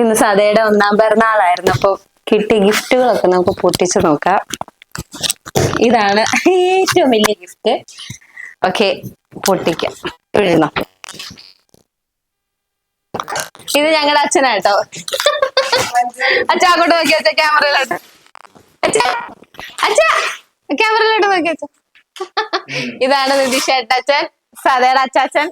ഇന്ന് സതയുടെ ഒന്നാം പിറന്നാളായിരുന്നു. അപ്പൊ കിട്ടിയ ഗിഫ്റ്റുകളൊക്കെ നമുക്ക് പൊട്ടിച്ചു നോക്കാം. ഇതാണ് ഏറ്റവും വലിയ ഗിഫ്റ്റ്. ഓക്കെ പൊട്ടിക്കാം. എഴുതണം. ഇത് ഞങ്ങളുടെ അച്ഛനാട്ടോ. അച്ഛാ അങ്ങോട്ട് നോക്കി അച്ഛ ക്യാമറയിലോട്ട്. അച്ഛാ അച്ഛാ ക്യാമറയിലോട്ട് നോക്കി അച്ഛ. ഇതാണ് നിതീഷ് ഏട്ടച്ചൻ സതയുടെ അച്ചാച്ചൻ.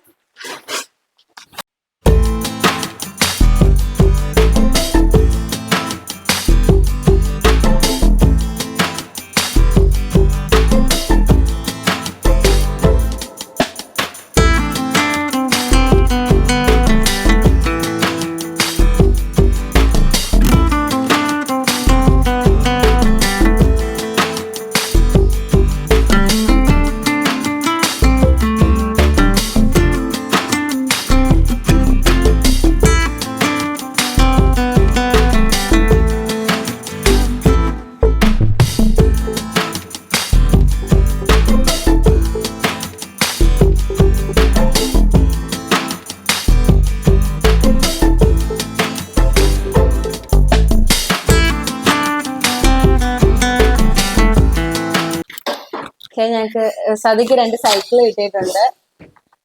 സതിക്ക് രണ്ട് സൈക്കിൾ കിട്ടിയിട്ടുണ്ട്.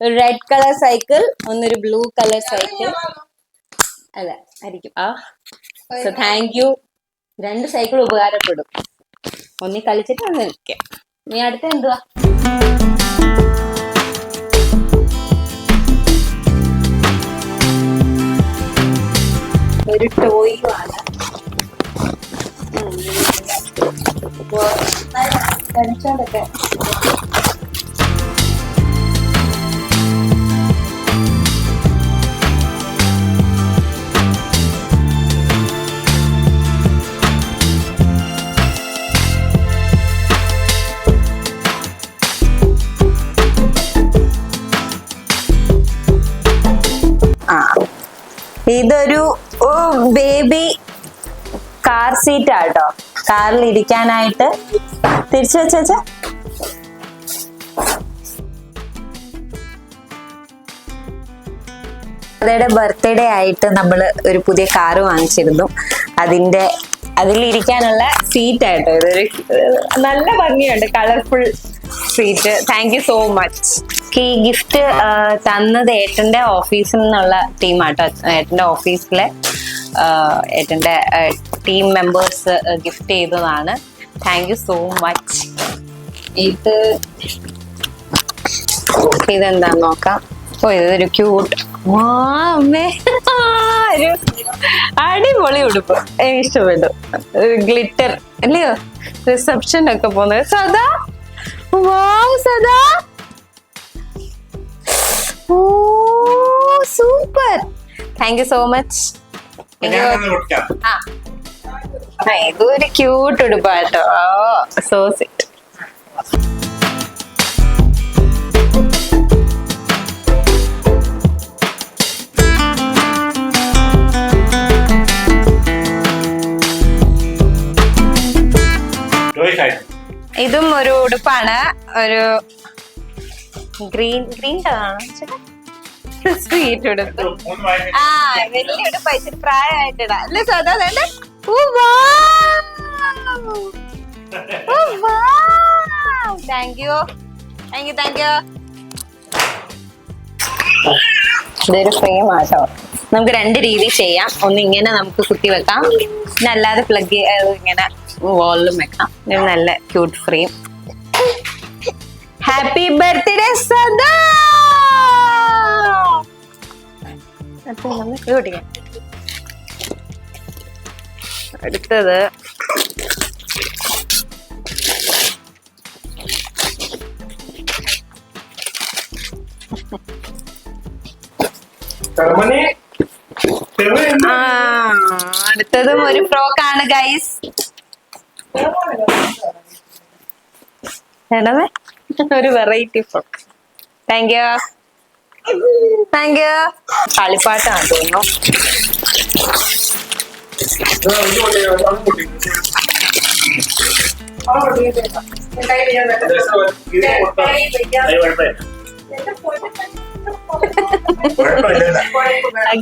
ഒരു റെഡ് കളർ സൈക്കിൾ ഒന്നൊരു ബ്ലൂ കളർ സൈക്കിൾ അല്ല ആയിരിക്കും. ആ. സോ താങ്ക് യു രണ്ട് സൈക്കിൾ ഉപകാരപ്പെടും. ഒന്നി കളിച്ചിട്ട് ഒന്ന് നിൽക്കാം. നീ അടുത്ത എന്തുവാ? ഒരു ടോയുമാണ് കളിച്ചോണ്ടൊക്കെ ഇതൊരു ബേബി കാർ സീറ്റ് ആട്ടോ കാറിൽ ഇരിക്കാനായിട്ട്. തിരിച്ചു വെച്ച അതയുടെ ബർത്ത്ഡേ ആയിട്ട് നമ്മൾ ഒരു പുതിയ കാറ് വാങ്ങിച്ചിരുന്നു. അതിന്റെ അതിലിരിക്കാനുള്ള സീറ്റ് ആയിട്ടോ ഇതൊരു നല്ല ഭംഗിയുണ്ട്. Colourful seat thank you so much ഈ ഗിഫ്റ്റ് തന്നത് ഏട്ടന്റെ ഓഫീസിൽ നിന്നുള്ള ടീമാട്ടോ ഏട്ടന്റെ ഓഫീസിലെ ഏട്ടന്റെ ടീം മെമ്പേഴ്സ് ഗിഫ്റ്റ് ചെയ്തതാണ്. താങ്ക് യു സോ മച്ച് ഇത് ഇതെന്താന്ന് നോക്കാം. ഓ ഇതൊരു ക്യൂട്ട് അടിപൊളി ഉടുപ്പ്. ഇഷ്ടപ്പെട്ടു. ഗ്ലിറ്റർ അല്ലയോ? റിസപ്ഷൻ ഒക്കെ പോകുന്നത്. Sada wow Sada oh super thank you so much ആ. ഇതൊരു ക്യൂട്ട് ഉടുപ്പാട്ടോ. സോ സിറ്റ് ഇതും ഒരു ഉടുപ്പാണ്. ഒരു ഗ്രീൻ ഗ്രീൻ കളറാണ്? സ്വീറ്റ് ഉടുപ്പ്. ആ വലിയ ഉടുപ്പ് ഇച്ചിരി പ്രായമായിട്ടിടാ. അല്ലേ Sada thank you thank you thank you ഇതൊരു ഫ്രെയിം ആട്ടോ നമുക്ക് രണ്ട് രീതി ചെയ്യാം. ഒന്ന് ഇങ്ങനെ നമുക്ക് കുത്തി വെക്കാം. പിന്നെ അല്ലാതെ പ്ലഗ് ഇങ്ങനെ വാളിലും വെക്കാം. നല്ല ക്യൂട്ട് ഫ്രെയിം ഹാപ്പി ബർത്ത്ഡേ സദാ. അടുത്തത്. അടുത്തതും ഒരു ഫ്രോക്ക് ആണ് ഗൈസ് എടവേ. ഒരു variety frock thank you thank you കളിപ്പാട്ടാണ് തോന്നുന്നു.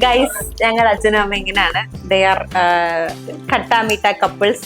ഗൈസ് ഞങ്ങൾ അച്ഛനും അമ്മ ഇങ്ങനെയാണ്. ദേ ആർ ഖട്ടാമിട്ട കപ്പിൾസ്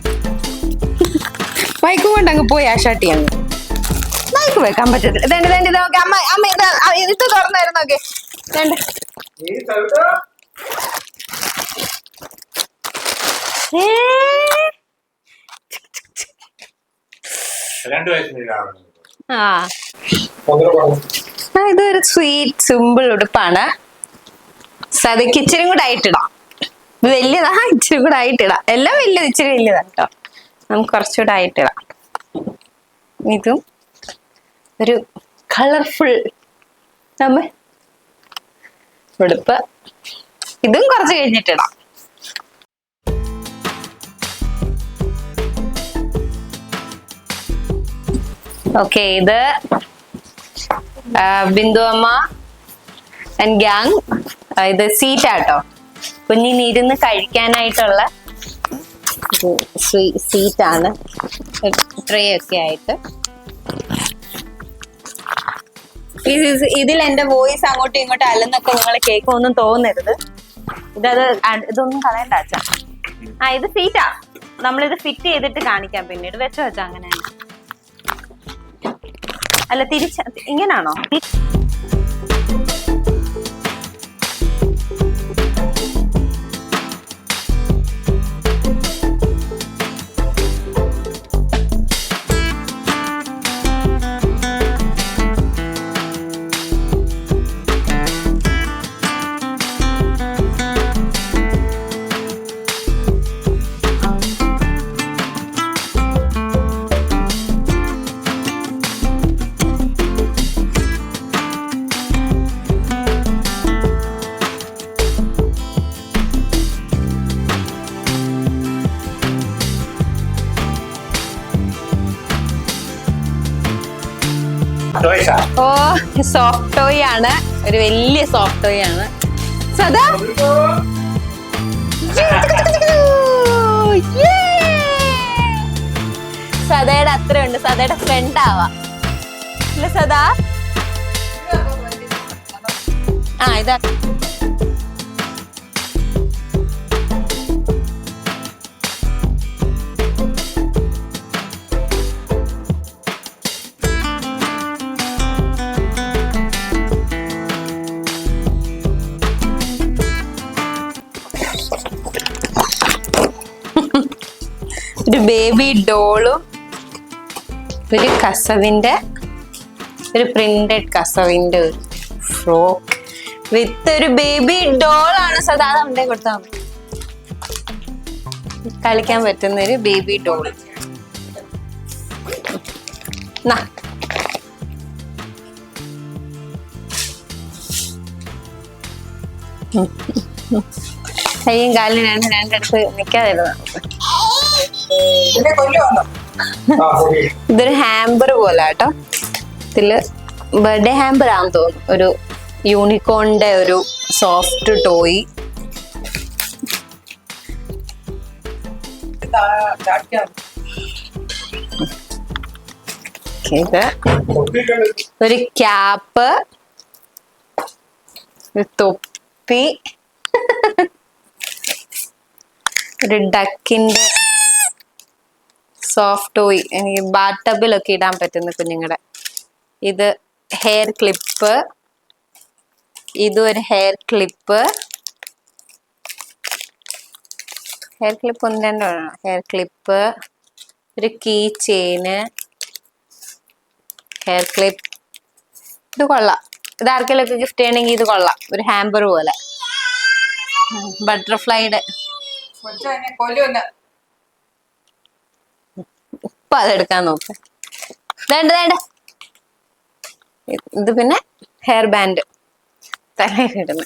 പോയി ആ ഷർട്ടി അങ്ങ് മൈക്ക് വെക്കാൻ പറ്റത്തില്ല. വേണ്ട വേണ്ട ഇത് നോക്ക്. അമ്മ അമ്മ ഇത് ഇത് തുറന്നായിരുന്നു നോക്കെ. കാണുന്നത് ആ. ഇതൊരു സ്വീറ്റ് സിമ്പിൾ ഉടുപ്പാണ്. സതയ്ക്ക് ഇച്ചിരി കൂടെ ആയിട്ടിടാം വലിയതാ ഇച്ചിരി കൂടെ ആയിട്ടിടാം എല്ലാം വലിയത് ഇച്ചിരി വലിയതാ കേട്ടോ. നമുക്ക് കുറച്ചുകൂടെ ആയിട്ടിടാം ഇതും ഒരു കളർഫുൾ നമ്മൾ ഉടുപ്പ്. ഇതും കുറച്ച് കഴിഞ്ഞിട്ടിടാം. ഓക്കെ ഇത് ബിന്ദു അമ്മ ആൻഡ് ഗ്യാങ് ഇത് സീറ്റ് ആട്ടോ. കുഞ്ഞിന് ഇരുന്ന് കഴിക്കാനായിട്ടുള്ള സീറ്റാണ് ട്രേ ഒക്കെ ആയിട്ട്. ഇത് ഇതിൽ എന്റെ വോയിസ് അങ്ങോട്ടും ഇങ്ങോട്ടും അല്ലെന്നൊക്കെ നിങ്ങൾ കേൾക്കുമെന്നും തോന്നരുത്. ഇതത് ഇതൊന്നും കളയണ്ട അച്ഛാ. ആ ഇത് സീറ്റാ. നമ്മളിത് ഫിറ്റ് ചെയ്തിട്ട് കാണിക്കാം പിന്നീട്. വെച്ചോ വെച്ചോ അങ്ങനെ. അല്ല തിരിച്ച ഇങ്ങനാണോ? ആണ്. ഒരു വലിയ സോഫ്റ്റ് ടോയ് ആണ്. സദാ സദയുടെ ഉണ്ട് സദയുടെ ഫ്രണ്ട് ആവാം. അല്ല സദാ? ആ ഇതാ. ബേബി ഡോളും ഒരു കസവിന്റെ ഒരു പ്രിന്റഡ് കസവിന്റെ ഒരു ഫ്രോക്ക് വിത്ത് ഒരു ബേബി ഡോൾ ആണ് സാധാരണ ഉണ്ടേ കൊടുത്താൽ മതി കളിക്കാൻ പറ്റുന്ന ഒരു ബേബി ഡോൾ കയ്യും കാലിന് രണ്ട് രണ്ടിടത്ത് നിൽക്കാതിരുന്നു ഇതൊരു ഹാമ്പർ പോലെ കേട്ടോ ഇതിൽ ബർത്ത്ഡേ ഹാമ്പർ ആണെന്ന് തോന്നുന്നു. ഒരു യൂണിക്കോണിന്റെ ഒരു സോഫ്റ്റ് ടോയ്. ഇത് ഒരു ക്യാപ്പ്. ഒരു തൊപ്പി. ഒരു ഡക്കിന്റെ സോഫ്റ്റ് ടോയ് എനിക്ക് ബാറ്റബിലൊക്കെ ഇടാൻ പറ്റുന്ന കുഞ്ഞുങ്ങളുടെ ഇത് ഹെയർ ക്ലിപ്പ് ഇതൊരു ഒരു ഹെയർ ക്ലിപ്പ് ഹെയർ ക്ലിപ്പ് ഒന്ന് രണ്ടോ ഹെയർ ക്ലിപ്പ് ഒരു കീ ചെയിന് ഹെയർ ക്ലിപ്പ് ഇത് കൊള്ളാം. ഇത് ആർക്കെങ്കിലും ഒക്കെ ഗിഫ്റ്റ് ചെയ്യണമെങ്കിൽ ഇത് കൊള്ളാം. ഒരു ഹാമ്പർ പോലെ. ബട്ടർഫ്ലൈയുടെ കൊല്ലൊന്ന് ഇപ്പൊ അതെടുക്കാൻ നോക്ക്. വേണ്ട വേണ്ട. ഇത് പിന്നെ ഹെയർ ബാൻഡ് തലയിലിടുന്ന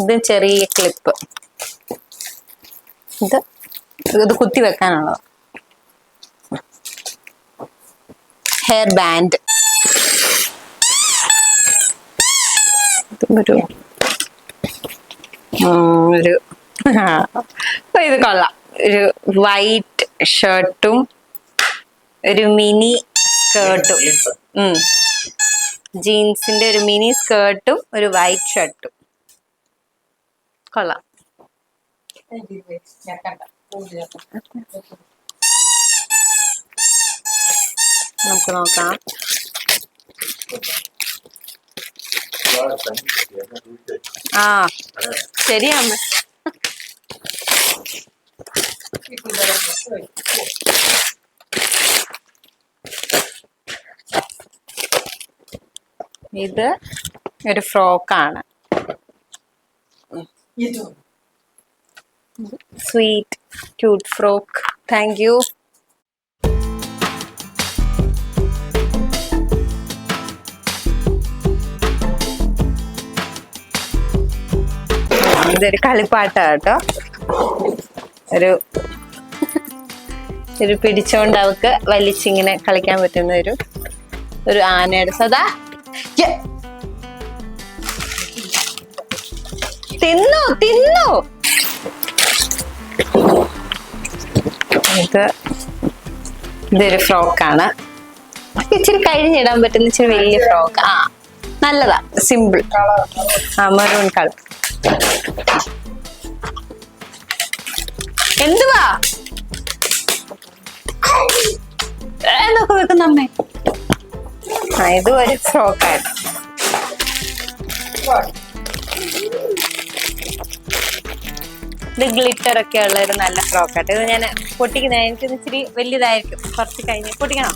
ഇത് ചെറിയ ക്ലിപ്പ് ഇത് ഇത് കുത്തി വെക്കാനുള്ളത്. ഹെയർ ബാൻഡ് ഒരു ഒരു ഇത് കൊള്ളാം. ഒരു വൈറ്റ് ഷർട്ടും ഒരു മിനി സ്കേർട്ടും. ജീൻസിന്റെ ഒരു മിനി സ്കേർട്ടും ഒരു വൈറ്റ് ഷർട്ടും. കൊള്ളാം. നമുക്ക് നോക്കാം. ആ ശരിയാമ്മ ഈ പിള്ളേരെ ഡ്രസ്സ് വയ്ക്കും ഇത് ഒരു ഫ്രോക്കാണ്. Sweet cute frock thank you ഇതൊരു കളിപ്പാട്ടാട്ടോ ഒരു ഒരു പിടിച്ചോണ്ട് അവക്ക് വലിച്ചിങ്ങനെ കളിക്കാൻ പറ്റുന്ന ഒരു ഒരു ആനയുടെ സദാ. തിന്നു തിന്നു. ഇത് ഇതൊരു ഫ്രോക്കാണ്. ഇച്ചിരി കഴിഞ്ഞിടാൻ പറ്റുന്ന ഇച്ചിരി വലിയ ഫ്രോക്ക്. ആ നല്ലതാ. സിമ്പിൾ. ആ മെറൂൺ കളർ. എന്തുവാ? എന്നൊക്കെ വെക്കുന്ന അമ്മേ? ആ ഇതും ഒരു ഫ്രോക്കായിട്ട് ഇത് ഗ്ലിറ്റർ ഒക്കെ ഉള്ള ഒരു നല്ല ഫ്രോക്കാട്ട് ഇത് ഞാൻ പൊട്ടിക്കുന്ന എനിക്ക് ഇച്ചിരി വലിയതായിരിക്കും കുറച്ച് കഴിഞ്ഞ് പൊട്ടിക്കണം.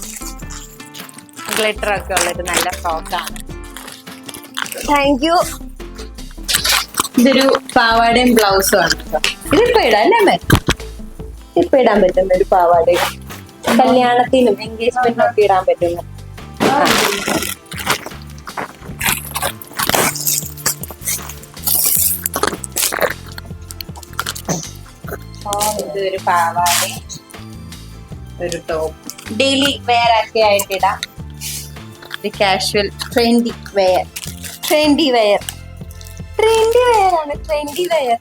ഗ്ലിറ്റർ ഒക്കെ ഉള്ള ഒരു നല്ല ഫ്രോക്കാണ് താങ്ക് യു ഇതൊരു പാവാടയും ബ്ലൗസും ആണ്. ഇതിപ്പോ ഇടാം അല്ലേ ഇപ്പൊ ഇടാൻ പറ്റുന്ന ഒരു പാവാടയും. കല്യാണത്തിനും എൻഗേജ്മെന്റിനും ഒക്കെ ഇടാൻ പറ്റുന്നു. ഇതൊരു പാവാട ഒരു ടോപ്പ് ഡെയിലി വെയർ ഒക്കെ ആയിട്ട് ഇടാം. ഇത് casual trendy wear trendy wear trendy wear ആണ് ട്രെൻഡി വെയർ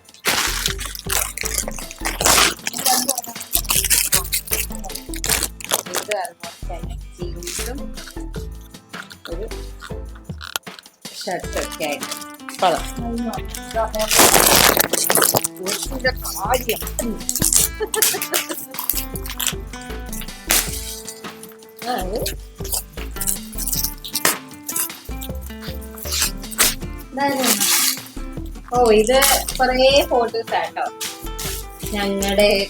കൊള്ളാം. കാര്യം ഓ ഇത് കൊറേ ഫോട്ടോസ് ആട്ടോ. ഞങ്ങളുടെ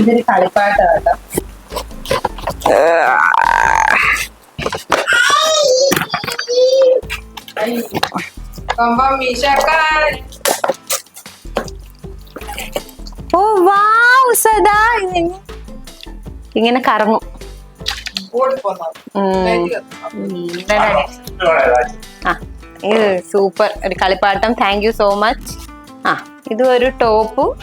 ഇതൊരു കളിപ്പാട്ട കേട്ടോ ഓ വാവ് സദാ. ഇങ്ങനെ- കറങ്ങും. ഓടി സൂപ്പർ. ഒരു കളിപ്പാട്ടം. താങ്ക് യു സോ മച്ച് ആ ഇത് ഒരു ടോപ്പും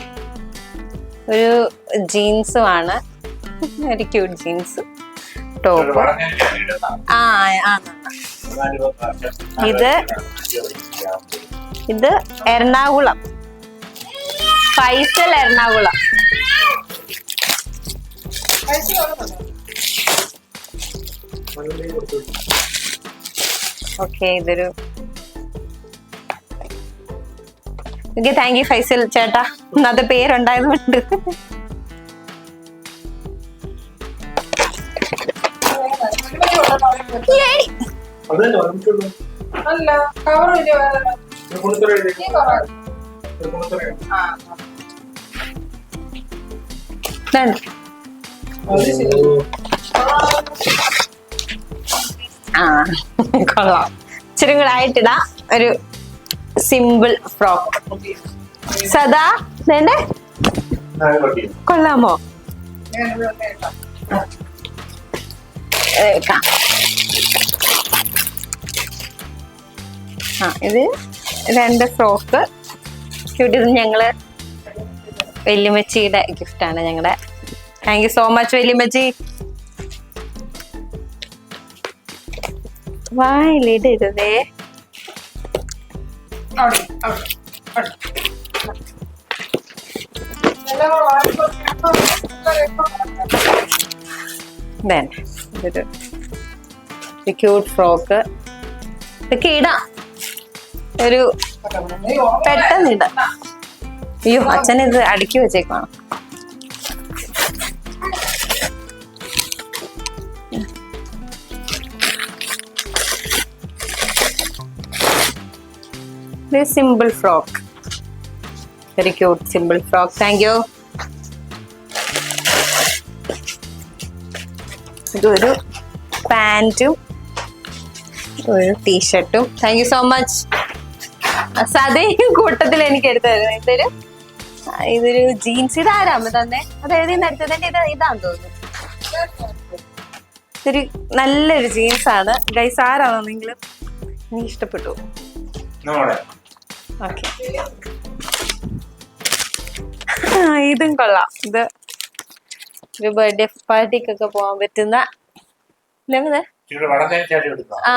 ഒരു ജീൻസും ആണ്. ഒരു ക്യൂട്ട് ജീൻസ്. ടോപ്പ്. ആ ആ. ഇത് ഇത് എറണാകുളം. ഫൈസൽ എറണാകുളം. ഫൈസൽ? ഓക്കെ ഇതൊരു ഓക്കെ താങ്ക് യു ഫൈസൽ ചേട്ടാ. പേരുണ്ടായതുകൊണ്ട്. അത് ഒരുമിച്ചുള്ളൂ. അല്ല കവറില്ല വേറെ? ആ. കൊള്ളാം. ഇച്ചിരി ഒരു സിമ്പിൾ ഫ്രോക്ക്. സദാ ആ, കൊള്ളാമോ? ആ ഇത് രണ്ട് ഫ്രോക്ക്. ക്യൂട്ട് ഇത് ഞങ്ങൾ വല്യമ്മച്ചിയുടെ ഗിഫ്റ്റാണ് ഞങ്ങളുടെ താങ്ക് യു സോ മച്ച് വല്യമ്മച്ചി വായിലിടരുതേ. വേണ്ട ഇതൊരു ക്യൂട്ട് ഫ്രോക്ക് ഇതൊക്കെ ഇടാം ഒരു പെട്ടെന്ന് ഇടാം അയ്യോ അച്ഛൻ ഇത് അടുക്കി വെച്ചേക്കാണ് simple frock. Very cute simple frock thank you ഇതൊരു പാന്റും ഒരു ടീഷർട്ടും. താങ്ക് യു സോ മച്ച് സതേ കൂട്ടത്തിൽ എനിക്ക് എടുത്തു തരുന്നത് ഇതൊരു ഇതൊരു ജീൻസ്. ഇതാരാമ തന്നെ? അത് എഴുതി തന്നെ ഇത് ഇതാന്ന് തോന്നുന്നു. ഇതൊരു നല്ലൊരു ജീൻസ് ആണ് ഗൈസ് ആരാണെന്നെങ്കിലും എനിക്ക് ഇഷ്ടപ്പെട്ടു. ഓക്കെ ഇതും കൊള്ളാം. ഇത് ഒരു ബർത്ത്ഡേ പാർട്ടിക്കൊക്കെ പോകാൻ പറ്റുന്ന ആ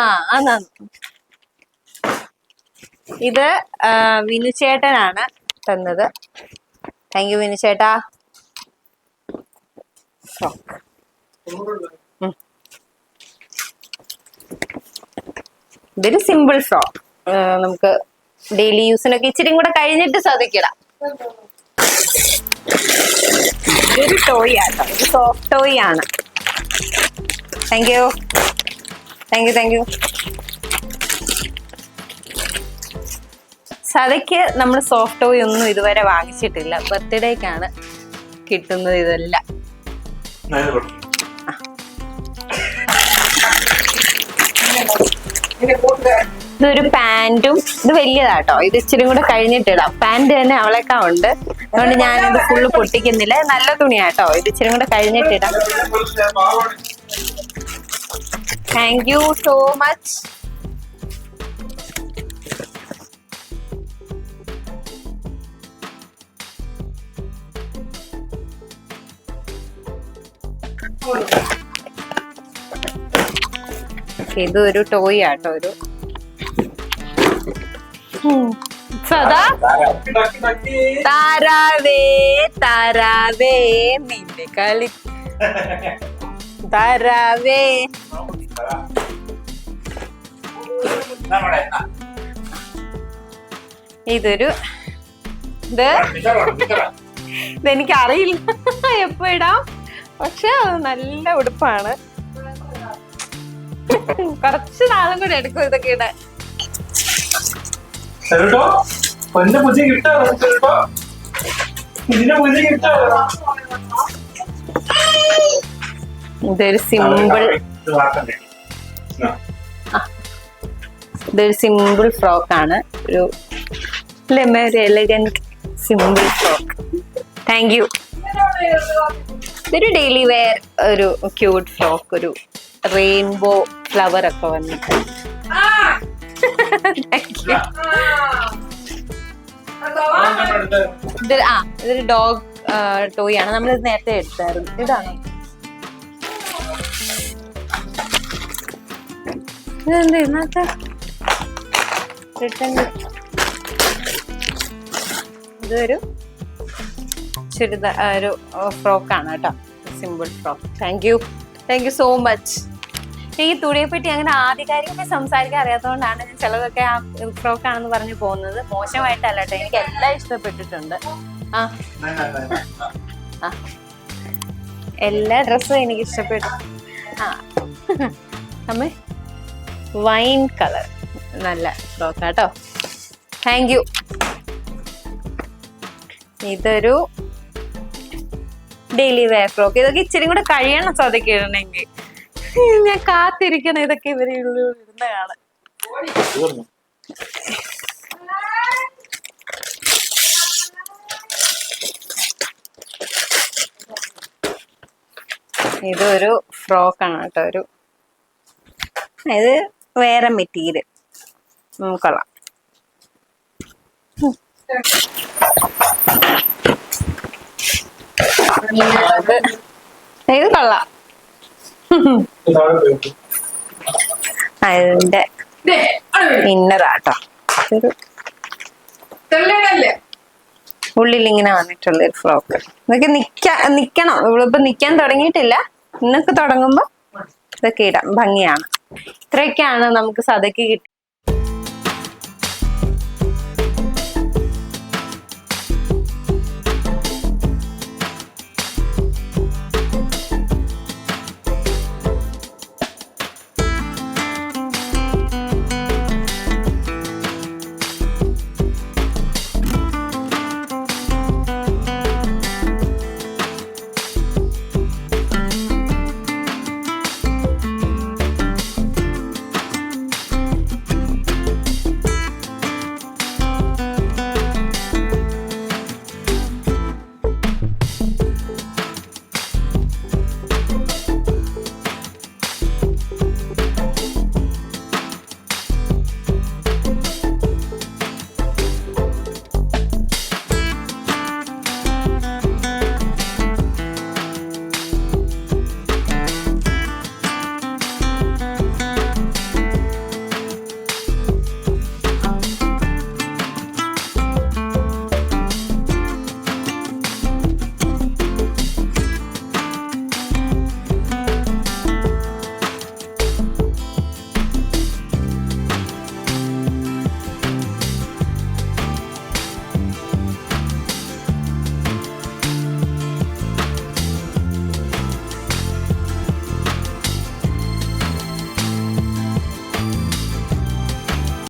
ഇത് വിനു ചേട്ടനാണ് തന്നത്. താങ്ക് യു വിനു ചേട്ടാ. ഇതൊരു സിമ്പിൾ ഫ്രോക്ക് നമുക്ക് ഡെയിലി യൂസിനൊക്കെ ഇച്ചിരി കൂടെ കഴിഞ്ഞിട്ട് സാധിക്കിടാം ഇതൊരു ടോയ് ആട്ടോ ഇത് സോഫ്റ്റ് ടോയ് ആണ് thank you thank you thank you സതയ്ക്ക് നമ്മൾ സോഫ്റ്റ് ടോയ് ഒന്നും ഇതുവരെ വാങ്ങിച്ചിട്ടില്ല. ബർത്ത്ഡേക്കാണ് കിട്ടുന്നത് ഇതെല്ലാം. ഇതൊരു പാന്റും ഇത് വലിയതാട്ടോ. ഇത് ഇച്ചിരി കൂടെ കഴിഞ്ഞിട്ടിടാം. പാന്റ് തന്നെ അവളേക്കാ ഉണ്ട്. അതുകൊണ്ട് ഞാനിത് ഫുള്ള് പൊട്ടിക്കുന്നില്ല. നല്ല തുണിയാട്ടോ. ഇത് ഇച്ചിരി കൂടെ കഴിഞ്ഞിട്ടിടാം. താങ്ക് യു സോ മച്ച് ഇതൊരു ടോയ് ആട്ടോ ഒരു. സദാ. താരാവേ താരാവേ നിന്റെ കളി താരാവേ. ഇതൊരു ഇത്? ഇതെനിക്കറിയില്ല എപ്പോ ഇടാം? പക്ഷെ അത് നല്ല ഉടുപ്പാണ്. കുറച്ച് നാളും കൂടെ എടുക്കും ഇതൊക്കെ ഇടാൻ. ചെറുട്ടോ പൊന്നെ പുതിയ കിട്ടാണ് ചെറുട്ടോ ഇതിന്റെ പുതിയ കിട്ടാണ് ഇതൊരു സിമ്പിൾ. ഇതൊരു സിമ്പിൾ ഫ്രോക്ക് ആണ്. ഒരു ലെമ ഒരു elegant simple frock thank you ഇതൊരു ഡെയിലി വെയർ ഒരു ക്യൂട്ട് ഫ്രോക്ക് ഒരു റെയിൻബോ ഫ്ലവർ ഒക്കെ വന്നിട്ട് ആ ഇതൊരു ഡോഗ് ടോയ് ആണ് നമ്മൾ നേരത്തെ എടുത്തായിരുന്നു. ഇതാണ് ഇതെന്ത് റിട്ടേൺ ഇതൊരു ചുരിദാർ ഒരു ഫ്രോക്കാണ് കേട്ടോ. Simple frock thank you thank you so much ഈ തുണിയെ പറ്റി അങ്ങനെ ആധികാരികമായി സംസാരിക്കാൻ അറിയാത്തതുകൊണ്ടാണ് ഞാൻ ചിലതൊക്കെ ആ ഫ്രോക്ക് ആണെന്ന് പറഞ്ഞു പോകുന്നത്. മോശമായിട്ടല്ല കേട്ടോ എനിക്ക് എല്ലാം ഇഷ്ടപ്പെട്ടിട്ടുണ്ട്. ആ. എല്ലാ ഡ്രസ്സും എനിക്ക് ഇഷ്ടപ്പെട്ടു. ആ. അമ്മേ. Wine colour. നല്ല ഫ്രോക്ക് കേട്ടോ താങ്ക് യു ഇതൊരു ഡെയിലി വെയർ ഫ്രോക്ക് ഇതൊക്കെ ഇച്ചിരി കൂടെ കഴിയണം സ്വതക്കിടണമെങ്കിൽ ഞാൻ കാത്തിരിക്കണം. ഇതൊക്കെ ഇവർ ഇടുന്ന കാണാൻ. തീർന്നു ഇതൊരു ഫ്രോക്കാണ് കേട്ടോ. ഒരു ഇത് വേറെ മെറ്റീരിയൽ. കൊള്ളാം. ഇത് കൊള്ളാം. അതിന്റെ ഇന്നറാട്ടോ. ഒരു ഉള്ളിൽ ഇങ്ങനെ വന്നിട്ടുള്ള ഒരു ഫ്രോക്ക്. ഇതൊക്കെ നിക്ക നിക്കണം. ഇവളിപ്പോ നിക്കാൻ തുടങ്ങിയിട്ടില്ല. ഇന്നൊക്കെ തുടങ്ങുമ്പോ ഇതൊക്കെ ഇടാം. ഭംഗിയാണ്. ഇത്രയൊക്കെയാണ് നമുക്ക് സതയ്ക്ക് കിട്ടി